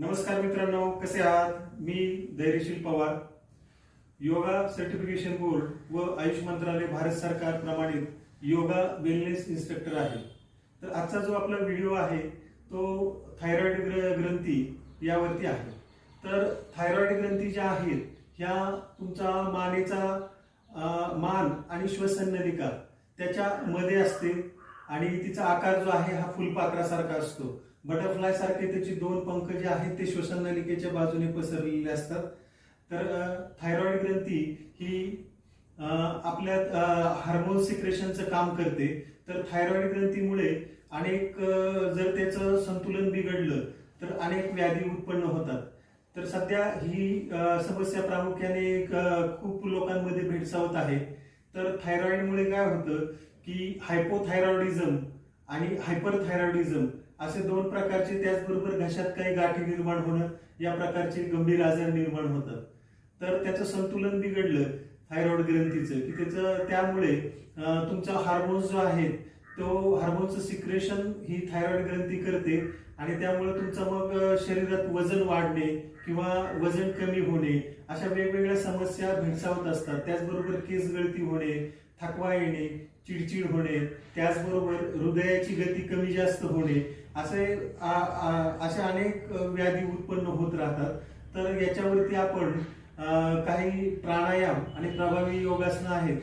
नमस्कार मित्रांनो कसे आहात? मी Dhairyasheel Pawar. Yoga certification board व आयुष मंत्रालय भारत सरकार प्रमाणित योगा वेलनेस इन्स्ट्रक्टर आहे. तर आजचा जो आपला व्हिडिओ आहे तो थायरॉइड ग्र ग्रंथी यावरती आहे. तर थायरॉइड ग्रंथी ज्या आहेत ह्या तुमचा मानेचा मान आणि श्वसन नलिका त्याच्या मध्ये असते. आणि तिचा आकार जो आहे हा फुलपाखरासारखा असतो. बटरफ्लाय सारखे त्याचे दोन पंख जे आहेत ते श्वसन नलिकेच्या बाजूने पसरलेले असतात. तर थायरॉइड ग्रंथी ही आपल्या हार्मोन सिक्रेशनचं काम करते. तर थायरॉइड ग्रंथीमुळे अनेक जर त्याचं संतुलन बिघडलं तर अनेक व्याधी उत्पन्न होतात. तर सध्या ही समस्या प्रामुख्याने खूप लोकांमध्ये भेडसावत आहे. तर थायरॉइडमुळे काय होतं की हायपोथायरॉइडिझम आणि हायपरथायरॉइडिझम असे दोन प्रकारचे त्याचबरोबर घशात काही गाठी निर्माण होणं या प्रकारचे गंभीर आजार निर्माण होतात. तर त्याचं संतुलन बिघडलं थायरॉइड ग्रंथीचं की त्याचं त्यामुळे तुमचा हार्मोन्स जो आहे तो हार्मोनचं सिक्रेशन ही थायरॉइड ग्रंथी करते आणि त्यामुळे तुमचं मग शरीरात वजन वाढणे किंवा वजन कमी होणे अशा वेगवेगळ्या समस्या भेडसावत असतात. त्याचबरोबर केस गळती होणे थकवा येणे चिडचिड होणे त्याचबरोबर हृदयाची गती कमी जास्त होणे असे आ- अशा अनेक व्याधी उत्पन्न होत राहतात. तर याच्यावरती आपण काही प्राणायाम आणि प्रभावी योगासनं आहेत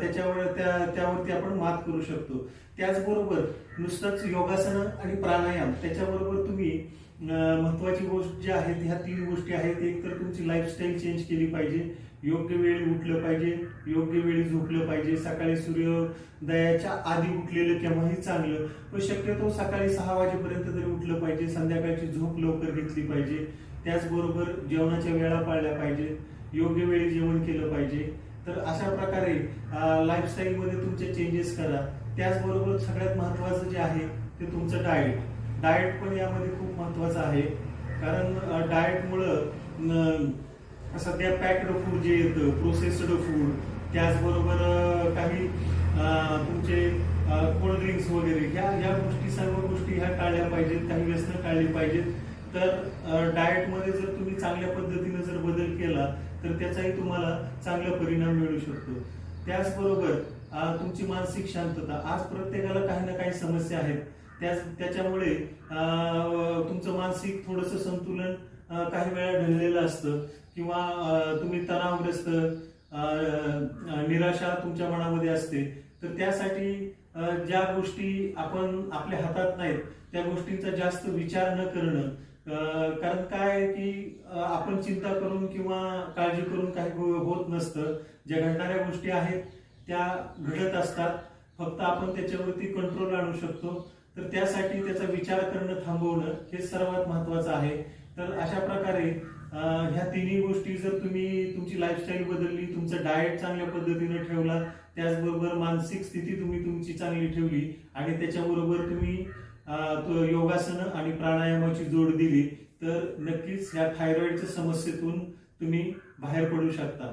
त्याच्यावर त्या त्यावरती आपण मात करू शकतो. त्याचबरोबर नुसतंच योगासनं आणि प्राणायाम त्याच्याबरोबर तुम्ही महत्त्वाची महत्वाची गोष्ट जी आहेत ह्या तीन गोष्टी आहेत. एक तर तुमची लाईफस्टाईल चेंज केली पाहिजे. योग्य वेळी उठलं पाहिजे योग्य वेळी झोपलं पाहिजे सकाळी सूर्योदयाच्या आधी उठलेलं केव्हाही चांगलं पण शक्यतो सकाळी सहा वाजेपर्यंत तरी उठलं पाहिजे संध्याकाळची झोप लवकर घेतली पाहिजे. त्याचबरोबर जेवणाच्या वेळा पाळल्या पाहिजे योग्य वेळी जेवण केलं पाहिजे. तर अशा प्रकारे लाईफस्टाईलमध्ये तुमचे चेंजेस करा. त्याचबरोबर सगळ्यात महत्वाचं जे आहे ते तुमचं डाएट डाएट पण यामध्ये खूप महत्वाचं आहे. कारण डाएटमुळं सध्या पॅक्ड फूड जे येतं प्रोसेस्ड फूड त्याचबरोबर काही तुमचे कोल्ड ड्रिंक्स वगैरे ह्या ह्या गोष्टी सर्व गोष्टी ह्या टाळल्या पाहिजेत काही व्यस्त टाळली पाहिजेत. तर डाएटमध्ये जर तुम्ही चांगल्या पद्धतीने जर बदल केला तर त्याचाही तुम्हाला चांगला परिणाम मिळू शकतो. त्याचबरोबर तुमची मानसिक शांतता. आज प्रत्येकाला काही ना काही समस्या आहेत. त्याच त्याच्यामुळे तुमचं मानसिक थोडंसं संतुलन काही वेळा ढळलेलं असतं. किंवा तुम्ही तणावग्रस्त निराशा तुमच्या मनामध्ये असते तर त्यासाठी ज्या गोष्टी आपण आपल्या हातात नाहीत त्या गोष्टींचा जास्त विचार न करणं कारण काय आहे की आपण चिंता करून किंवा काळजी करून काही होत नसतं. ज्या घडणाऱ्या गोष्टी आहेत त्या घडत असतात. फक्त आपण त्याच्यावरती कंट्रोल आणू शकतो. तर त्यासाठी त्याचा विचार करणं थांबवणं हे सर्वात महत्वाचं आहे. तर अशा प्रकारे ह्या तिन्ही गोष्टी जर तुम्ही तुमची लाईफस्टाईल बदलली तुमचं डाएट चांगल्या पद्धतीने ठेवला त्याचबरोबर मानसिक स्थिती तुम्ही तुमची चांगली ठेवली आणि त्याच्याबरोबर तुम्ही योगासनं आणि प्राणायामाची जोड दिली तर नक्कीच ह्या थायरॉईडच्या समस्येतून तुम्ही बाहेर पडू शकता.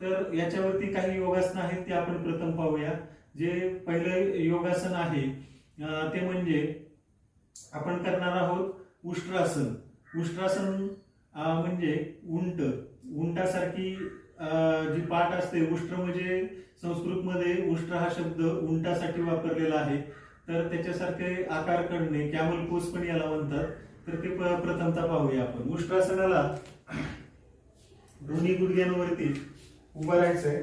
तर याच्यावरती काही योगासनं आहेत ते आपण प्रथम पाहूया. जे पहिलं योगासन आहे ते म्हणजे आपण करणार आहोत उष्ट्रासन. उष्ट्रासन म्हणजे उंट. उंटासारखी जी पाठ असते उष्ट्र म्हणजे संस्कृतमध्ये उष्ट्र हा शब्द उंटासाठी वापरलेला आहे. तर त्याच्यासारखे आकार करणे कॅमल पोस पण याला म्हणतात. तर ते प्रथमता पाहूया आपण. उष्ट्रासनाला दोन्ही गुडघ्यांवरती उभं राहायचंय.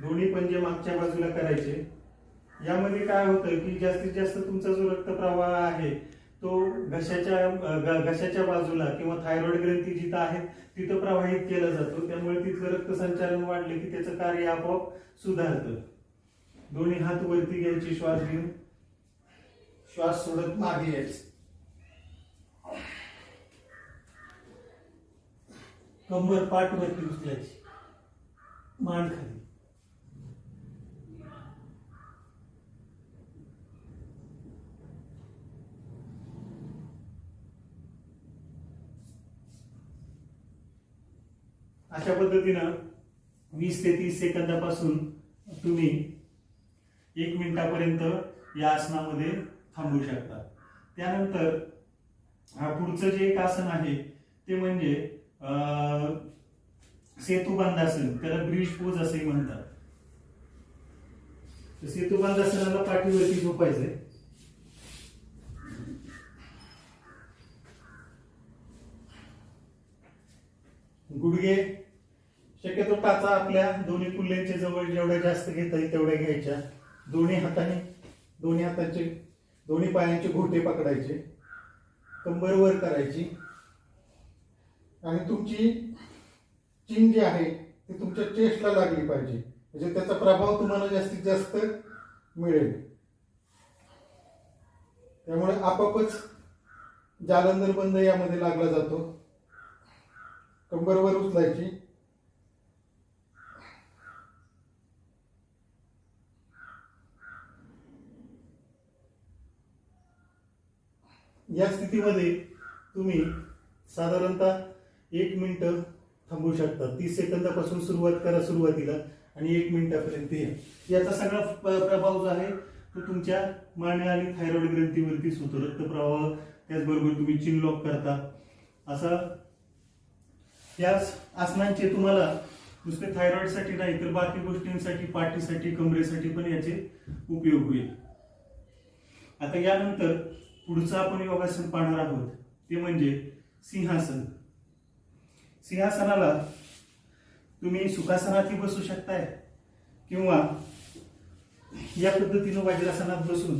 दोन्ही पंजे मागच्या बाजूला करायचे. यामध्ये काय होतं की जास्तीत जास्त तुमचा जो रक्तप्रवाह आहे तो घशाच्या घशाच्या बाजूला किंवा थायरॉइड ग्रंथी जिथं आहे तिथं प्रवाहित केला जातो. त्यामुळे तिथलं रक्तसंचालन वाढले की त्याचं कार्य आपोआप सुधारतं. दोन्ही हात वरती घ्यायचे श्वास घेऊन. श्वास सोडत मागे यायचं. कंबर पाठ वरती उचलायची. मान खाली. अशा पद्धतीनं वीस ते तीस सेकंदापासून तुम्ही एक मिनिटापर्यंत या आसनामध्ये थांबू शकता. त्यानंतर हा पुढचं जे एक आसन आहे ते म्हणजे अं, सेतुबंधासन त्याला ब्रिज पोज असेही म्हणतात. सेतुबंधासनाला पाठीवरती झोपायचंय. गुडघे शक्यतो टाचा आपल्या दोन्ही कुल्ल्यांच्या जवळ जेवढ्या जास्त घेता येईल तेवढ्या घ्यायच्या. दोन्ही हाताने दोन्ही हातांचे दोन्ही पायांचे घोटे पकडायचे. कंबर वर करायची. आणि तुमची चीन जी आहे ती तुमच्या चेस्टला लागली पाहिजे. म्हणजे त्याचा प्रभाव तुम्हाला जास्तीत जास्त मिळेल. त्यामुळे आपापच जालंधर बंद यामध्ये लागला जातो. कंबरवर उचलायची. या स्थितीमध्ये तुम्ही साधारणतः एक मिनटं थांबू शकता. तीस सेकंदापासून सुरुवात करा सुरुवातीला आणि एक मिनिटापर्यंत या. याचा सगळा प्रभाव जो आहे तो तुमच्या माने आणि थायरॉइड ग्रंथीवरतीच होतो. रक्तप्रवाह त्याचबरोबर तुम्ही चिन लॉक करता. असा या आसनांचे तुम्हाला नुसते थायरॉइडसाठी नाही तर बाकी गोष्टींसाठी पाठीसाठी कमरेसाठी पण याचे उपयोग होईल. आता यानंतर पुढचं आपण योगासन पाहणार आहोत ते म्हणजे सिंहासन. सिंहासनाला तुम्ही सुखासनातही बसू शकताय किंवा या पद्धतीनं वज्रासनात बसून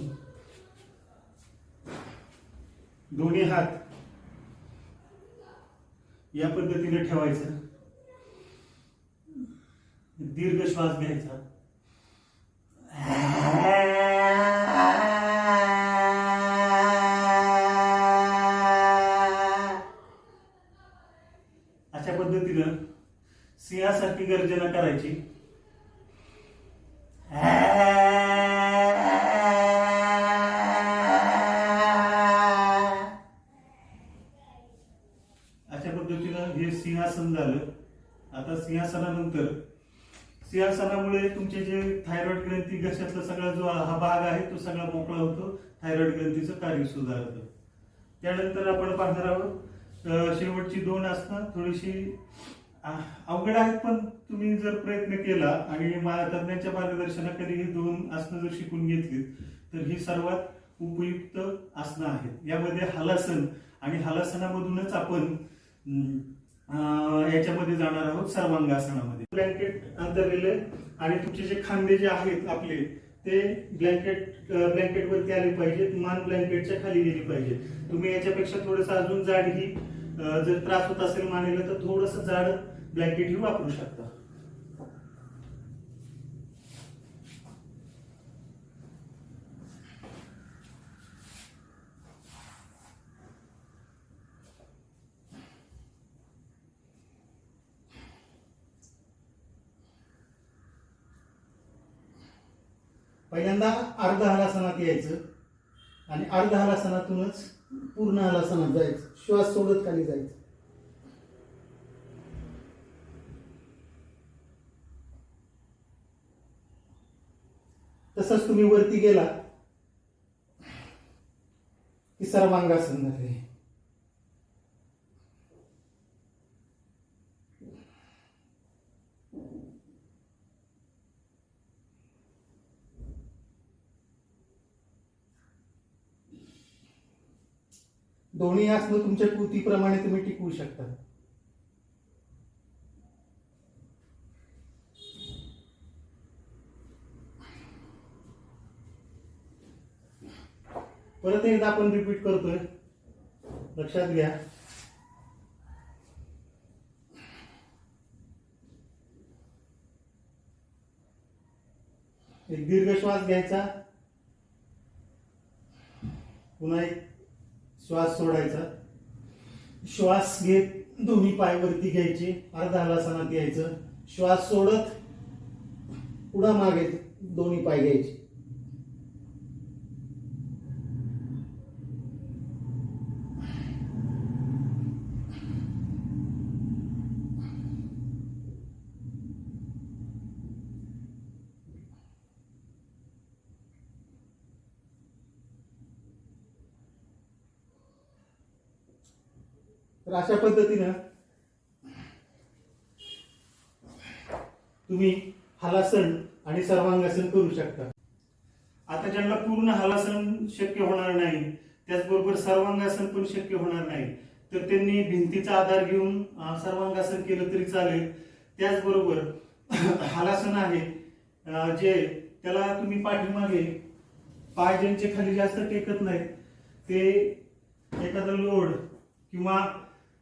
दोन्ही हात या पद्धतीने ठेवायचं. दीर्घ श्वास घ्यायचा. गर्जना करायची. अशा पद्धतीनं हे सिंहासन झालं. आता सिंहासनानंतर सिंहासनामुळे तुमचे जे थायरॉइड ग्रंथी घशातला सगळा जो हा भाग आहे तो सगळा मोकळा होतो. थायरॉइड ग्रंथीचं कार्य सुधारतं त्यानंतर आपण पाहणार आहोत शेवटची दोन असणं थोडीशी अवघड आहेत पण तुम्ही जर प्रयत्न केला आणि मा- तज्ञांच्या मार्गदर्शनाखाली ही दोन आसनं जर शिकून घेतली तर ही सर्वात उपयुक्त आसनं आहेत. यामध्ये हलासन आणि हलासनामधूनच आपण याच्यामध्ये जाणार आहोत सर्वांगासनामध्ये. ब्लँकेट अंतरलेले आणि तुमचे जे खांदे जे आहेत आपले ते ब्लँकेट ब्लँकेट वरती आले पाहिजेत मान ब्लँकेटच्या खाली गेली पाहिजे तुम्ही याच्यापेक्षा थोडंसं अजून जाड ही जर त्रास होत असेल मानेला तर थोडंसं जाड ब्लँकेट ही वापरू शकता. पहिल्यांदा अर्ध हलासनात यायचं आणि अर्ध हलासनातूनच पूर्ण हलासनात जायचं. श्वास सोडत खाली जायचं. तसंच तुम्ही वरती गेला की सर्वांगासन झाले दोन्ही आसनं तुमच्या कृतीप्रमाणे तुम्ही टिकवू शकता. परत एकदा आपण रिपीट करतोय. लक्षात घ्या. एक दीर्घ श्वास घ्यायचा. पुन्हा एक श्वास सोडायचा. श्वास घेत दोन्ही पाय वरती घ्यायचे. अर्धा हलासनात यायचं. श्वास सोडत पुढा मागे दोन्ही पाय घ्यायचे. तर अशा पद्धतीनं तुम्ही हलासन आणि सर्वांगासन करू शकता. आता ज्यांना पूर्ण हलासन शक्य होणार नाही त्याचबरोबर सर्वांगासन पण शक्य होणार नाही तर त्यांनी भिंतीचा आधार घेऊन सर्वांगासन केलं तरी चालेल. त्याचबरोबर हलासन आहे जे त्याला तुम्ही पाठीमागे पाय ज्यांचे खाली जास्त टेकत नाहीत ते एखादा लोड किंवा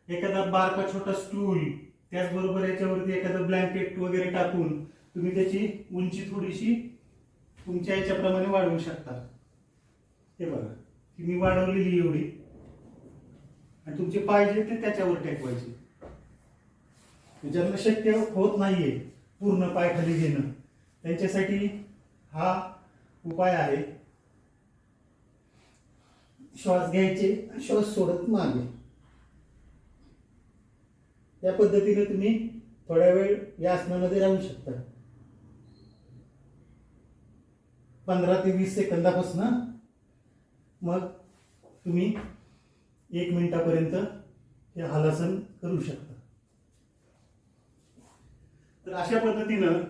एखादा बारका छोटा स्टूल त्याचबरोबर याच्यावरती एखादं ब्लँकेट वगैरे टाकून तुम्ही त्याची उंची थोडीशी तुमच्या याच्याप्रमाणे वाढवू शकता. हे बघा की मी वाढवलेली एवढी. आणि तुमचे पाय जे ते त्याच्यावर टेकवायचे. ज्यांना शक्य होत नाहीये पूर्ण पाय खाली घेणं त्यांच्यासाठी हा उपाय आहे. श्वास घ्यायचे आणि श्वास सोडत मागे. या पद्धतीने तुम्ही थोड्या वेळ या आसनामध्ये राहू शकता. पंधरा ते वीस सेकंदापासून मग तुम्ही एक मिनिटापर्यंत हे हलासन करू शकता. तर अशा पद्धतीनं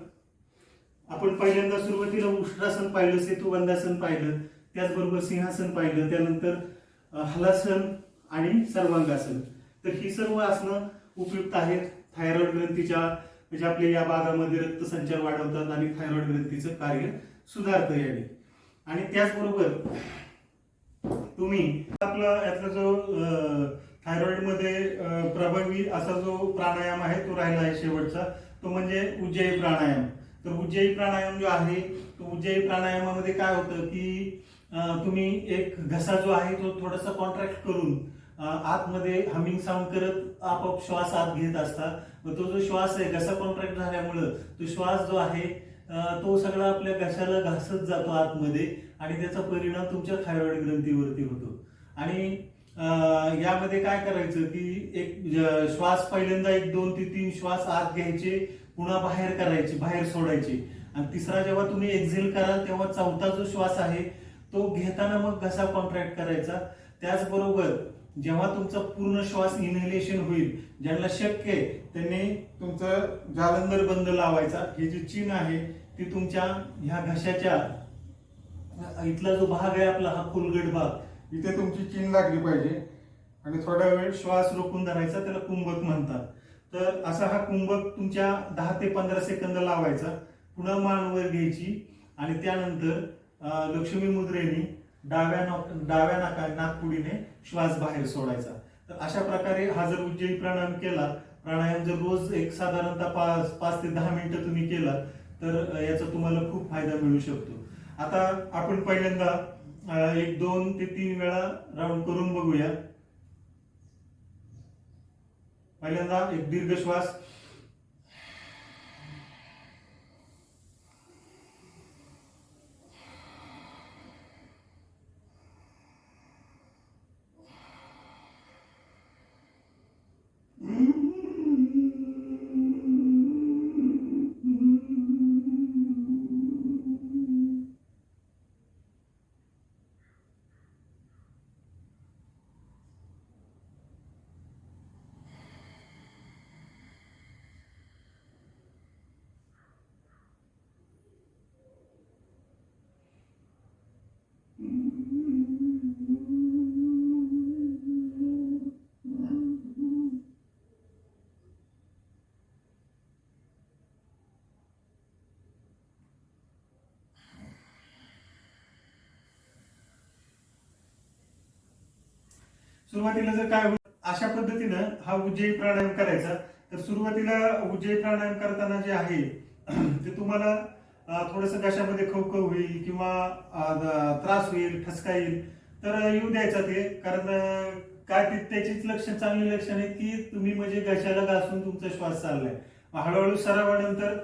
आपण पहिल्यांदा सुरुवातीला उष्ट्रासन पाहिलं सेतुबंधासन पाहिलं त्याचबरोबर सिंहासन पाहिलं त्यानंतर हलासन आणि सर्वांगासन. तर ही सर्व आसनं उपयुक्त आहेत. थायरॉइड ग्रंथीच्या म्हणजे आपल्या या भागामध्ये रक्तसंचार वाढवतात आणि थायरॉइड ग्रंथीचं कार्य सुधारतं याने. आणि त्याचबरोबर तुम्ही आपला यातला जो थायरॉइडमध्ये प्रभावी असा जो प्राणायाम आहे तो राहिला आहे शेवटचा तो म्हणजे उज्जयी प्राणायाम. तर उज्जयी प्राणायाम जो आहे तो उज्जयी प्राणायामामध्ये काय होतं की तुम्ही एक घसा जो आहे तो थोडासा कॉन्ट्रॅक्ट करून आतमध्ये हमिंग साऊंड करत आपोआप श्वास आत घेत असतात. मग तो जो श्वास आहे घसा कॉन्ट्रॅक्ट झाल्यामुळं तो श्वास जो आहे तो सगळा आपल्या घशाला घासत जातो आतमध्ये आणि त्याचा परिणाम तुमच्या थायरॉइड ग्रंथीवरती होतो. आणि यामध्ये काय करायचं की एक श्वास पहिल्यांदा एक दोन ते तीन श्वास आत घ्यायचे पुन्हा बाहेर करायचे बाहेर सोडायचे. आणि तिसरा जेव्हा तुम्ही एक्झेल कराल तेव्हा चौथा जो श्वास आहे तो घेताना मग घसा कॉन्ट्रॅक्ट करायचा. त्याचबरोबर जेव्हा तुमचा पूर्ण श्वास इनहेलेशन होईल ज्यांना शक्य आहे त्यांनी तुमचं जालंधर बंद लावायचा. हे जे चिन्ह आहे ती तुमच्या ह्या घशाच्या इथला जो भाग आहे आपला हा कुलगट भाग इथे तुमची चीन लागली पाहिजे. आणि थोडा वेळ श्वास रोखून धरायचा त्याला कुंभक म्हणतात. तर असा हा कुंभक तुमच्या दहा ते पंधरा सेकंद लावायचा. पुन्हा मानवर घ्यायची. आणि त्यानंतर लक्ष्मी मुद्रेने डाव्या डाव्या नाका नाकपुडीने श्वास बाहेर सोडायचा. तर अशा प्रकारे हा जर उज्जयी प्राणायाम केला प्राणायाम जर रोज एक साधारणतः पाच पाच ते दहा मिनिटं तुम्ही केला तर याचा तुम्हाला खूप फायदा मिळू शकतो. आता आपण पहिल्यांदा एक दोन ते तीन वेळा राऊंड करून बघूया. पहिल्यांदा एक दीर्घ श्वास. सुरुवातीला जर काय होईल अशा पद्धतीनं हा उज्जयी प्राणायाम करायचा. तर सुरुवातीला उज्जयी प्राणायाम करताना जे आहे ते तुम्हाला थोडस घशामध्ये खवखव होईल किंवा त्रास होईल ठसका येईल. तर येऊ द्यायचा ते. कारण काय ते त्याचीच लक्षण चांगली लक्षण आहे की तुम्ही म्हणजे घशाला घासून तुमचा श्वास चाललाय. हळूहळू सरावानंतर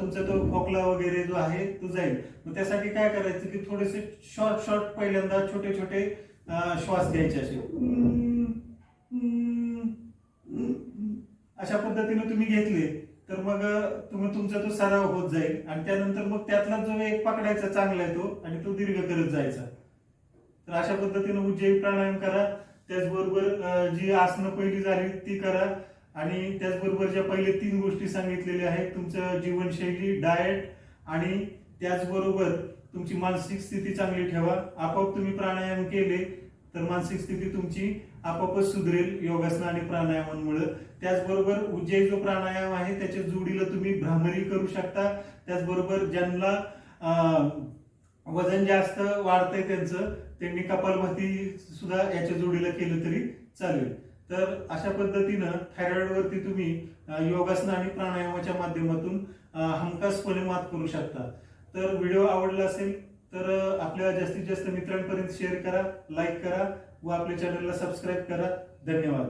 तुमचा तो खोकला वगैरे जो आहे तो जाईल. मग त्यासाठी काय करायचं की थोडेसे शॉर्ट शॉर्ट पहिल्यांदा छोटे छोटे श्वास घ्यायचे असे. अशा पद्धतीने तुम्ही घेतले तर मग तुम्ही तुमचा तो सराव होत जाईल. आणि त्यानंतर मग त्यातला जो एक पकडायचा चांगला आहे तो आणि तो दीर्घ करत जायचा. तर अशा पद्धतीने उज्जैन प्राणायाम करा. त्याचबरोबर जी आसनं पहिली झाली ती करा. आणि त्याचबरोबर ज्या पहिले तीन गोष्टी सांगितलेल्या आहेत तुमचं जीवनशैली डाएट आणि त्याचबरोबर तुमची मानसिक स्थिती चांगली ठेवा. आपोआप तुम्ही प्राणायाम केले तर मानसिक स्थिती तुमची आपोआपच सुधरेल योगासन आणि प्राणायामांमुळे. त्याचबरोबर उज्जैन जो प्राणायाम आहे त्याच्या जोडीला तुम्ही भ्रामरी करू शकता. त्याचबरोबर ज्यांना वजन जास्त वाढतंय त्यांचं त्यांनी कपालभाती सुद्धा याच्या जोडीला केलं तरी चालेल. तर अशा पद्धतीनं थायरॉइडवरती तुम्ही योगासन आणि प्राणायामाच्या माध्यमातून हमखासपणे मात करू शकता. तर व्हिडिओ आवडला असेल तर आपल्या जास्तीत जास्त मित्रांपर्यंत शेअर करा लाईक करा व आपल्या चॅनलला सबस्क्राईब करा. धन्यवाद.